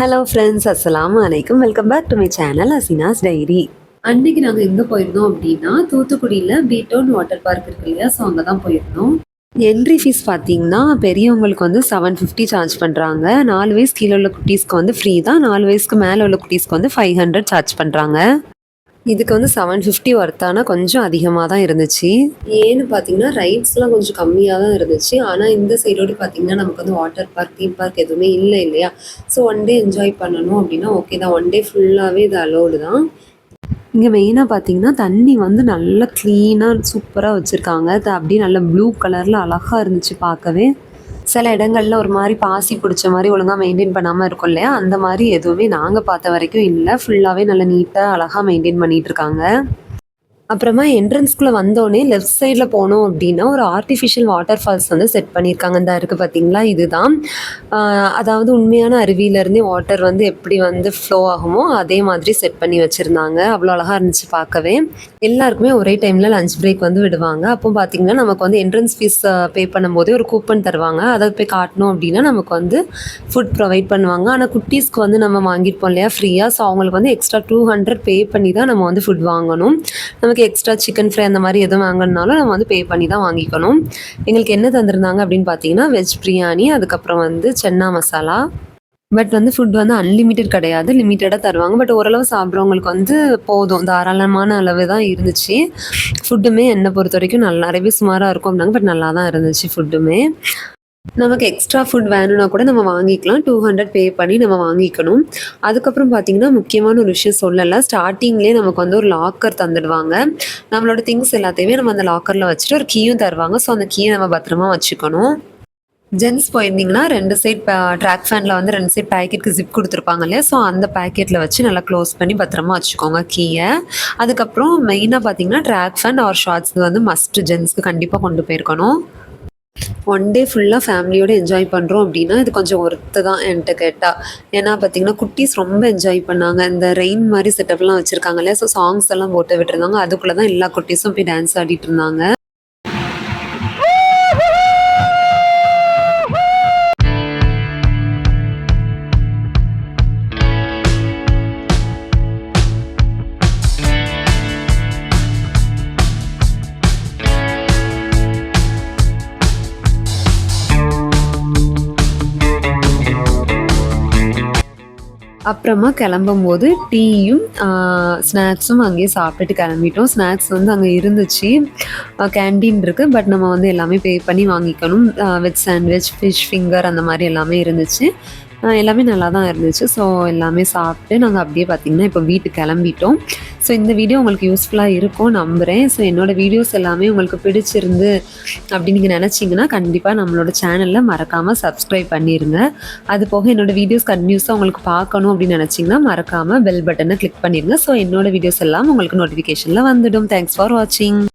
Hello friends அஸ்ஸலாமு அலைக்கும் welcome back to my channel அசினாஸ் diary அன்னைக்கு நாங்கள் எங்கே போயிருந்தோம் அப்படின்னா தூத்துக்குடியில் பீட்டோன் வாட்டர் பார்க் இருக்கு இல்லையா? ஸோ அங்கே தான் போயிருந்தோம். என்ட்ரி ஃபீஸ் பார்த்தீங்கன்னா பெரியவங்களுக்கு வந்து செவன் ஃபிஃப்டி சார்ஜ் பண்ணுறாங்க நாலு வயசு கீழே உள்ள குட்டீஸ்க்கு வந்து ஃப்ரீ தான். நாலு வயசுக்கு மேலே உள்ள குட்டீஸ்க்கு வந்து ஃபைவ் ஹண்ட்ரட் சார்ஜ் பண்ணுறாங்க இதுக்கு வந்து செவன் ஃபிஃப்டி ஒர்த்தான கொஞ்சம் அதிகமாக தான் இருந்துச்சு. ஏன்னு பார்த்தீங்கன்னா ரைட்ஸ்லாம் கொஞ்சம் கம்மியாக தான் இருந்துச்சு. ஆனால் இந்த சைடோடு பார்த்தீங்கன்னா நமக்கு வந்து வாட்டர் பார்க் தீம் பார்க் எதுவுமே இல்லை இல்லையா? ஸோ ஒன் டே என்ஜாய் பண்ணணும் அப்படின்னா ஓகே தான். ஒன் டே ஃபுல்லாகவே இது அலோடு தான். இங்கே மெயினாக பார்த்தீங்கன்னா தண்ணி வந்து நல்லா க்ளீனாக சூப்பராக வச்சுருக்காங்க. அது அப்படியே நல்ல ப்ளூ கலரில் அழகாக இருந்துச்சு பார்க்கவே. சில இடங்கள்ல ஒரு மாதிரி பாசி பிடிச்ச மாதிரி ஒழுங்காக மெயின்டைன் பண்ணாமல் இருக்கும் இல்லையா? அந்த மாதிரி எதுவுமே நாங்கள் பார்த்த வரைக்கும் இல்லை. ஃபுல்லாகவே நல்லா நீட்டாக அழகாக மெயின்டைன் பண்ணிகிட்டு இருக்காங்க. அப்புறமா என்ட்ரன்ஸ்குள்ளே வந்தோடனே லெஃப்ட் சைடில் போனோம் அப்படின்னா ஒரு ஆர்டிஃபிஷியல் வாட்டர் ஃபால்ஸ் வந்து செட் பண்ணியிருக்காங்க. இந்த இருக்குது பார்த்தீங்களா இதுதான். அதாவது உண்மையான அருவியிலேருந்தே வாட்டர் வந்து எப்படி வந்து ஃப்ளோ ஆகுமோ அதே மாதிரி செட் பண்ணி வச்சுருந்தாங்க. அவ்வளோ அழகாக இருந்துச்சு பார்க்கவே. எல்லாருக்குமே ஒரே டைமில் லஞ்ச் பிரேக் வந்து விடுவாங்க. அப்போ பார்த்தீங்கன்னா நமக்கு வந்து என்ட்ரன்ஸ் ஃபீஸ் பே பண்ணும்போதே ஒரு கூப்பன் தருவாங்க. அதை போய் காட்டணும் அப்படின்னா நமக்கு வந்து ஃபுட் ப்ரொவைட் பண்ணுவாங்க. ஆனால் குட்டீஸ்க்கு வந்து நம்ம வாங்கிட்டு இல்லையா? ஃப்ரீயாக ஸோ அவங்களுக்கு வந்து எக்ஸ்ட்ரா டூ ஹண்ட்ரட் பே பண்ணி தான் நம்ம வந்து ஃபுட் வாங்கணும். நமக்கு எக்ஸ்ட்ரா சிக்கன் ஃப்ரை அந்த மாதிரி எதுவும் வாங்கணுனாலும் நம்ம வந்து பே பண்ணி தான் வாங்கிக்கணும். எங்களுக்கு என்ன தந்திருந்தாங்க அப்படின்னு பார்த்தீங்கன்னா வெஜ் பிரியாணி அதுக்கப்புறம் வந்து சென்னா மசாலா. பட் வந்து ஃபுட் வந்து அன்லிமிட்டெட் கிடையாது லிமிட்டடாக தருவாங்க. பட் ஓரளவு சாப்பிட்றவங்களுக்கு வந்து போதும். தாராளமான அளவு தான் இருந்துச்சு. ஃபுட்டுமே என்னை பொறுத்த வரைக்கும் நல்லா நிறையவே சுமாராக இருக்கும் அப்படின்னாங்க. பட் நல்லா தான் இருந்துச்சு ஃபுட்டுமே நமக்கு எக்ஸ்ட்ரா ஃபுட் வேணும்னா கூட நம்ம வாங்கிக்கலாம். டூ ஹண்ட்ரட் பே பண்ணி நம்ம வாங்கிக்கணும். அதுக்கப்புறம் பார்த்தீங்கன்னா முக்கியமான ஒரு விஷயம் சொல்லலை. ஸ்டார்டிங்லேயே நமக்கு வந்து ஒரு லாக்கர் தந்துடுவாங்க. நம்மளோட திங்ஸ் எல்லாத்தையுமே நம்ம அந்த லாக்கரில் வச்சுட்டு ஒரு கீயும் தருவாங்க. ஸோ அந்த கீயை நம்ம பத்திரமா வச்சுக்கணும். ஜென்ஸ் போயிருந்தீங்கன்னா ரெண்டு சைட் ட்ராக் ஃபேனில் வந்து ரெண்டு சைட் பேக்கெட்டுக்கு ஜிப் கொடுத்துருப்பாங்க இல்லையா? ஸோ அந்த பேக்கெட்டில் வச்சு நல்லா க்ளோஸ் பண்ணி பத்திரமா வச்சுக்கோங்க கீயை அதுக்கப்புறம் மெயினாக பார்த்தீங்கன்னா ட்ராக் ஃபேன் ஆர் ஷார்ட்ஸ் வந்து மஸ்ட் ஜென்ஸ்க்கு கண்டிப்பாக கொண்டு போயிருக்கணும். ஒன் டே ஃபுல்லாக ஃபேமிலியோடு என்ஜாய் பண்ணுறோம் அப்படின்னா இது கொஞ்சம் ஒர்த்து தான் என்கிட்ட கேட்டால் ஏன்னா பார்த்தீங்கன்னா குட்டீஸ் ரொம்ப என்ஜாய் பண்ணாங்க. இந்த ரெயின் மாதிரி செட்டப்லாம் வச்சுருக்காங்க இல்லையா? ஸோ சாங்ஸ் எல்லாம் போட்டு விட்டுருந்தாங்க. அதுக்குள்ளே தான் எல்லா குட்டீஸும் போய் டான்ஸ் ஆடிட்டு இருந்தாங்க. அப்புறமா கிளம்பும் போது டீயும் ஸ்நாக்ஸும் அங்கேயே சாப்பிட்டுட்டு கிளம்பிட்டோம். ஸ்நாக்ஸ் வந்து அங்கே இருந்துச்சு. கேண்டீன் இருக்குது பட் நம்ம வந்து எல்லாமே பே பண்ணி வாங்கிக்கணும். வெஜ் சாண்ட்விச் ஃபிஷ் ஃபிங்கர் அந்த மாதிரி எல்லாமே இருந்துச்சு. எல்லாமே நல்லா தான் இருந்துச்சு. ஸோ எல்லாமே சாப்பிட்டு நாங்கள் அப்படியே பார்த்திங்கன்னா இப்போ வீட்டுக்கு கிளம்பிட்டோம். ஸோ இந்த வீடியோ உங்களுக்கு யூஸ்ஃபுல்லாக இருக்கும் நம்புகிறேன் ஸோ என்னோடய வீடியோஸ் எல்லாமே உங்களுக்கு பிடிச்சிருந்து அப்படி நீங்கள் நினச்சிங்கன்னா கண்டிப்பாக நம்மளோட சேனலில் மறக்காமல் சப்ஸ்கிரைப் பண்ணிடுங்க அது போக என்னோடய வீடியோஸ் கன்யூஸாக உங்களுக்கு பார்க்கணும் அப்படின்னு நினச்சிங்கன்னா மறக்காமல் பெல் பட்டனை கிளிக் பண்ணிடுங்க ஸோ என்னோடய வீடியோஸ் எல்லாம் உங்களுக்கு நோட்டிஃபிகேஷனில் வந்துடும். தேங்க்ஸ் ஃபார் வாட்சிங்